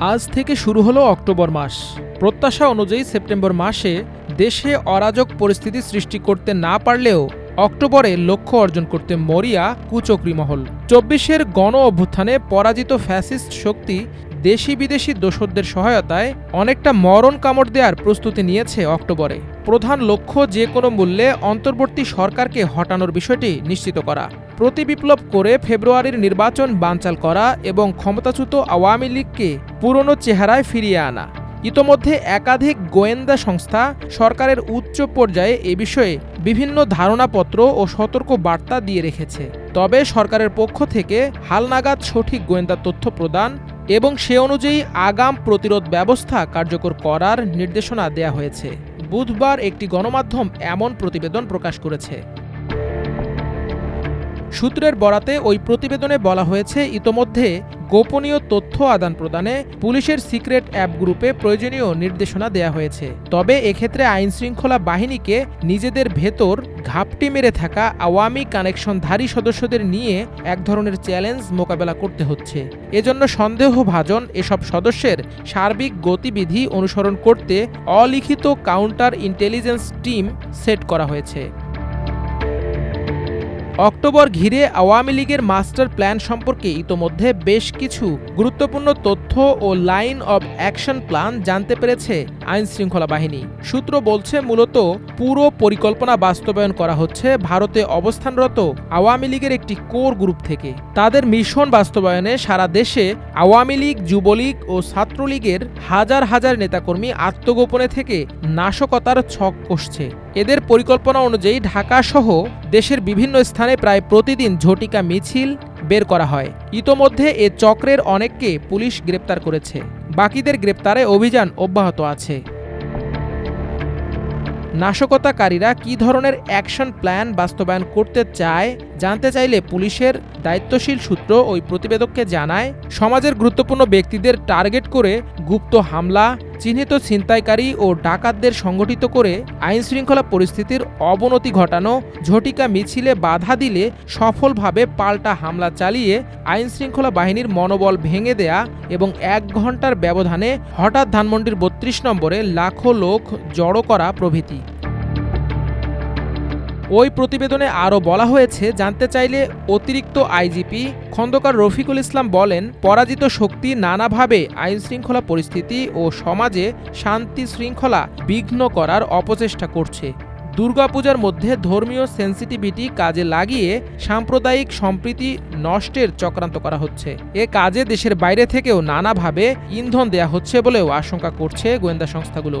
আজ থেকে শুরু হলো অক্টোবর মাস। প্রত্যাশা অনুযায়ী সেপ্টেম্বর মাসে দেশে অরাজক পরিস্থিতি সৃষ্টি করতে না পারলেও অক্টোবরে লক্ষ্য অর্জন করতে মরিয়া কুচক্রি মহল চব্বিশের গণ অভ্যুত্থানে পরাজিত ফ্যাসিস্ট শক্তি দেশি বিদেশি দোসরদের সহায়তায় অনেকটা মরণ কামড় দেওয়ার প্রস্তুতি নিয়েছে অক্টোবরে। প্রধান লক্ষ্য যে কোনো মূল্যে অন্তর্বর্তী সরকারকে হটানোর বিষয়টি নিশ্চিত করা। প্রতি বিপ্লব করে ফেব্রুয়ারির নির্বাচন বানচাল করা এবং ক্ষমতাচ্যুত আওয়ামী লীগকে পুরনো চেহারায় ফিরিয়ে আনা। ইতোমধ্যে একাধিক গোয়েন্দা সংস্থা সরকারের উচ্চ পর্যায়ে এ বিষয়ে বিভিন্ন ধারণাপত্র ও সতর্ক বার্তা দিয়ে রেখেছে। তবে সরকারের পক্ষ থেকে হালনাগাদ সঠিক গোয়েন্দা তথ্য প্রদান এবং সে অনুযায়ী আগাম প্রতিরোধ ব্যবস্থা কার্যকর করার নির্দেশনা দেয়া হয়েছে। বুধবার একটি গণমাধ্যম এমন প্রতিবেদন প্রকাশ করেছে। সূত্রের বরাতে ওই প্রতিবেদনে বলা হয়েছে ইতোমধ্যে গোপনীয় তথ্য আদান প্রদানে পুলিশের সিক্রেট অ্যাপ গ্রুপে প্রয়োজনীয় নির্দেশনা দেয়া হয়েছে। তবে এক্ষেত্রে আইন শৃঙ্খলা বাহিনীকে নিজেদের ভেতর ঘাপটি মেরে থাকা আওয়ামী কানেকশনধারী সদস্যদের নিয়ে এক ধরনের চ্যালেঞ্জ মোকাবেলা করতে হচ্ছে। এজন্য সন্দেহভাজন এসব সদস্যের সার্বিক গতিবিধি অনুসরণ করতে অলিখিত কাউন্টার ইন্টেলিজেন্স টিম সেট করা হয়েছে। অক্টোবর ঘিরে আওয়ামী লীগের মাস্টার প্ল্যান সম্পর্কে ইতোমধ্যে বেশ কিছু গুরুত্বপূর্ণ তথ্য ও লাইন অব অ্যাকশন প্ল্যান জানতে পেরেছে আইন শৃঙ্খলা বাহিনী। সূত্র বলছে, মূলত পুরো পরিকল্পনা বাস্তবায়ন করা হচ্ছে ভারতে অবস্থানরত আওয়ামী লীগের একটি কোর গ্রুপ থেকে। তাদের মিশন বাস্তবায়নে সারা দেশে আওয়ামী লীগ, যুবলীগ ও ছাত্রলীগের হাজার হাজার নেতাকর্মী আত্মগোপনে থেকে নাশকতার ছক কষছে। এদের পরিকল্পনা অনুযায়ী ঢাকা সহ দেশের বিভিন্ন স্থানে প্রায় প্রতিদিন ঝটিকা মিছিল বের করা হয়। ইতোমধ্যে এ চক্রের অনেককে পুলিশ গ্রেপ্তার করেছে। বাকিদের গ্রেপ্তারে অভিযান অব্যাহত আছে। নাশকতাকারীরা কি ধরনের অ্যাকশন প্ল্যান বাস্তবায়ন করতে চায় জানতে চাইলে পুলিশের দায়িত্বশীল সূত্র ওই প্রতিবেদককে জানায়। সমাজের গুরুত্বপূর্ণ ব্যক্তিদের টার্গেট করে গুপ্ত হামলা চিহ্নিত ছিনতাইকারী ও ডাকাতদের সংগঠিত করে আইনশৃঙ্খলা পরিস্থিতির অবনতি ঘটানো, ঝটিকা মিছিলে বাধা দিলে সফলভাবে পাল্টা হামলা চালিয়ে আইনশৃঙ্খলা বাহিনীর মনোবল ভেঙে দেয়া এবং এক ঘণ্টার ব্যবধানে হঠাৎ ধানমন্ডির বত্রিশ নম্বরে লাখো লোক জড়ো করা প্রভৃতি। ওই প্রতিবেদনে আরও বলা হয়েছে, জানতে চাইলে অতিরিক্ত আইজিপি খন্দকার রফিকুল ইসলাম বলেন, পরাজিত শক্তি নানাভাবে আইন শৃঙ্খলা পরিস্থিতি ও সমাজে শান্তি শৃঙ্খলা বিঘ্ন করার অপচেষ্টা করছে। দুর্গাপূজার মধ্যে ধর্মীয় সেন্সিটিভিটি কাজে লাগিয়ে সাম্প্রদায়িক সম্প্রীতি নষ্টের চক্রান্ত করা হচ্ছে। এ কাজে দেশের বাইরে থেকেও নানাভাবে ইন্ধন দেয়া হচ্ছে বলেও আশঙ্কা করছে গোয়েন্দা সংস্থাগুলো।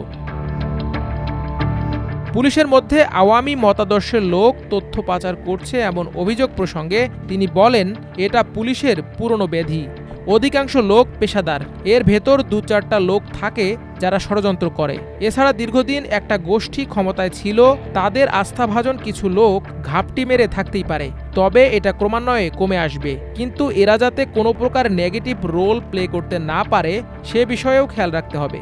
পুলিশের মধ্যে আওয়ামী মতাদর্শের লোক তথ্য পাচার করছে এমন অভিযোগ প্রসঙ্গে তিনি বলেন, এটা পুলিশের পুরনো ব্যাধি অধিকাংশ লোক পেশাদার। এর ভেতর দু চারটা লোক থাকে যারা ষড়যন্ত্র করে। এছাড়া দীর্ঘদিন একটা গোষ্ঠী ক্ষমতায় ছিল, তাদের আস্থাভাজন কিছু লোক ঘাপটি মেরে থাকতেই পারে। তবে এটা ক্রমান্বয়ে কমে আসবে। কিন্তু এরা যাতে কোনো প্রকার নেগেটিভ রোল প্লে করতে না পারে, সে বিষয়েও খেয়াল রাখতে হবে।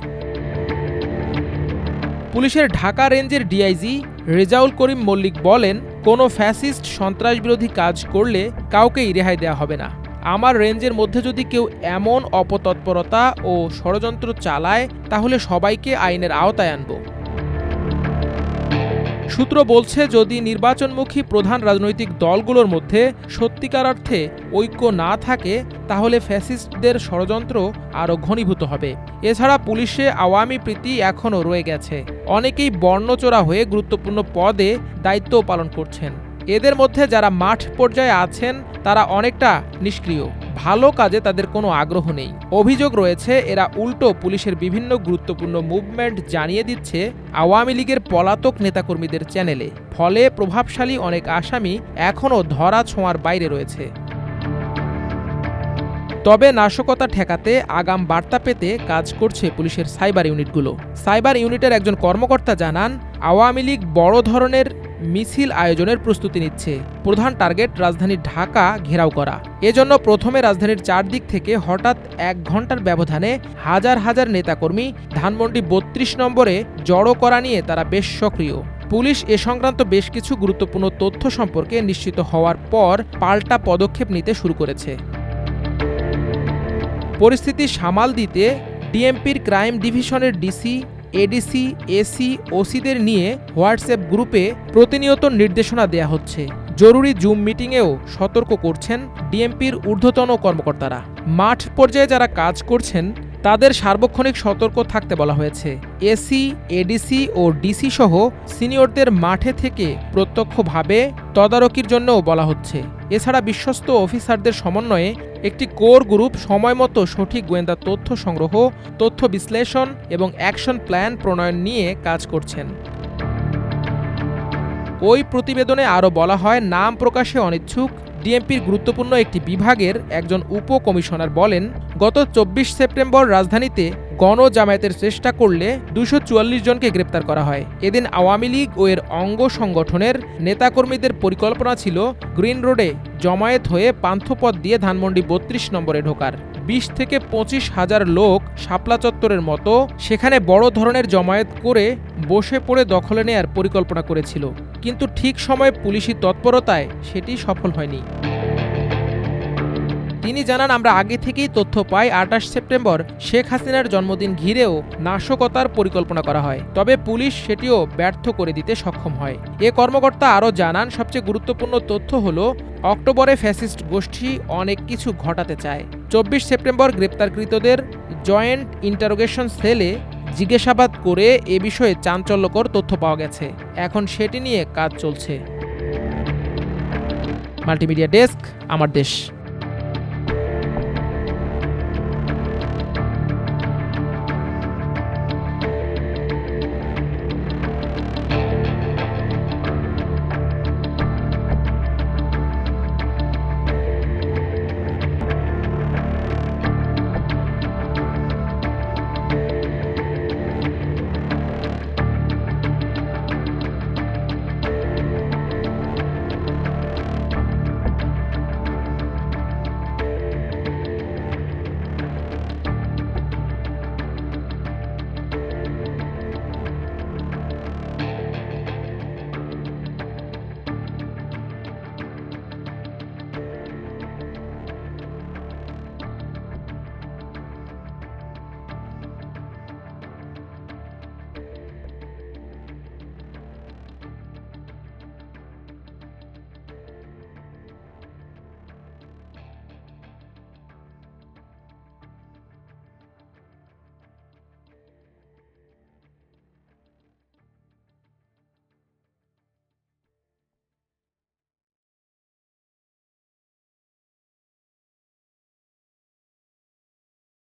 পুলিশের ঢাকা রেঞ্জের ডিআইজি রেজাউল করিম মল্লিক বলেন, কোনো ফ্যাসিস্ট সন্ত্রাসবিরোধী কাজ করলে কাউকেই রেহাই দেওয়া হবে না। আমার রেঞ্জের মধ্যে যদি কেউ এমন অপতৎপরতা ও ষড়যন্ত্র চালায়, তাহলে সবাইকে আইনের আওতায় আনব। সূত্র বলছে, যদি নির্বাচনমুখী প্রধান রাজনৈতিক দলগুলোর মধ্যে সত্যিকার অর্থে ঐক্য না থাকে, তাহলে ফ্যাসিস্টদের ষড়যন্ত্র আরও ঘনীভূত হবে। এছাড়া পুলিশে আওয়ামী প্রীতি এখনও রয়ে গেছে। অনেকেই বর্ণচোরা হয়ে গুরুত্বপূর্ণ পদে দায়িত্ব পালন করছেন। এদের মধ্যে যারা মাঠ পর্যায়ে আছেন, তারা অনেকটা নিষ্ক্রিয়। ভালো কাজে তাদের কোনো আগ্রহ নেই। অভিযোগ রয়েছে, এরা উল্টো পুলিশের বিভিন্ন গুরুত্বপূর্ণ মুভমেন্ট জানিয়ে দিচ্ছে আওয়ামী লীগের পলাতক নেতাকর্মীদের চ্যানেলে। ফলে প্রভাবশালী অনেক আসামি এখনও ধরা ছোঁয়ার বাইরে রয়েছে। তবে নাশকতা ঠেকাতে আগাম বার্তা পেতে কাজ করছে পুলিশের সাইবার ইউনিটগুলো। সাইবার ইউনিটের একজন কর্মকর্তা জানান, আওয়ামী লীগ বড় ধরনের মিছিল আয়োজনের প্রস্তুতি নিচ্ছে। প্রধান টার্গেট, রাজধানী ঢাকা ঘেরাও করা। এজন্য প্রথমে রাজধানীর চারদিক থেকে হঠাৎ এক ঘণ্টার ব্যবধানে হাজার হাজার নেতাকর্মী ধানমন্ডি বত্রিশ নম্বরে জড়ো করা নিয়ে তারা বেশ সক্রিয়। পুলিশ এ সংক্রান্ত বেশ কিছু গুরুত্বপূর্ণ তথ্য সম্পর্কে নিশ্চিত হওয়ার পর পাল্টা পদক্ষেপ নিতে শুরু করেছে। পরিস্থিতি সামাল দিতে ডিএমপির ক্রাইম ডিভিশনের ডিসি এডিসি এসি ওসিদের নিয়ে হোয়াটসঅ্যাপ গ্রুপে প্রতিনিয়ত নির্দেশনা দেয়া হচ্ছে। জরুরি জুম মিটিংয়েও সতর্ক করছেন ডিএমপির ঊর্ধ্বতন কর্মকর্তারা। মাঠ পর্যায়ে যারা কাজ করছেন তাদের সার্বক্ষণিক সতর্ক থাকতে বলা হয়েছে। এসি, এডিসি ও ডিসি সহ সিনিয়রদের মাঠে থেকে প্রত্যক্ষভাবে তদারকির জন্যও বলা হচ্ছে। এছাড়া বিশ্বস্ত অফিসারদের সমন্বয়ে একটি কোর গ্রুপ সময়মতো সঠিক গোয়েন্দা তথ্য সংগ্রহ, তথ্য বিশ্লেষণ এবং অ্যাকশন প্ল্যান প্রণয়ন নিয়ে কাজ করছেন। ওই প্রতিবেদনে আরও বলা হয়, নাম প্রকাশে অনিচ্ছুক। ডিএমপির গুরুত্বপূর্ণ একটি বিভাগের একজন উপ কমিশনার বলেন গত চব্বিশ সেপ্টেম্বর রাজধানীতে গণ জামায়াতের চেষ্টা করলে দুশো চুয়াল্লিশ জনকে গ্রেপ্তার করা হয়। এদিন আওয়ামী লীগ ও এর অঙ্গ সংগঠনের নেতাকর্মীদের পরিকল্পনা ছিল গ্রিন রোডে জমায়েত হয়ে পান্থপথ দিয়ে ধানমন্ডি বত্রিশ নম্বরে ঢোকার। বিশ থেকে পঁচিশ হাজার লোক শাপলা চত্বরের মতো সেখানে বড় ধরনের জমায়েত করে বসে পড়ে দখলে নেয়ার পরিকল্পনা করেছিল। কিন্তু ঠিক সময়ে পুলিশি তৎপরতায় সেটি সফল হয়নি। তিনি জানান, আমরা আগে থেকেই তথ্য পাই, আঠাশ সেপ্টেম্বর শেখ হাসিনার জন্মদিন ঘিরেও নাশকতার পরিকল্পনা করা হয়। তবে পুলিশ সেটিও ব্যর্থ করে দিতে সক্ষম হয়। এ কর্মকর্তা আরও জানান, সবচেয়ে গুরুত্বপূর্ণ তথ্য হল, অক্টোবরে ফ্যাসিস্ট গোষ্ঠী অনেক কিছু ঘটাতে চায়। চব্বিশ সেপ্টেম্বর গ্রেপ্তারকৃতদের জয়েন্ট ইন্টারোগেশন সেলে জিজ্ঞাসাবাদ করে এ বিষয়ে চাঞ্চল্যকর তথ্য পাওয়া গেছে। এখন সেটি নিয়ে কাজ চলছে। মাল্টিমিডিয়া ডেস্ক, আমার দেশ।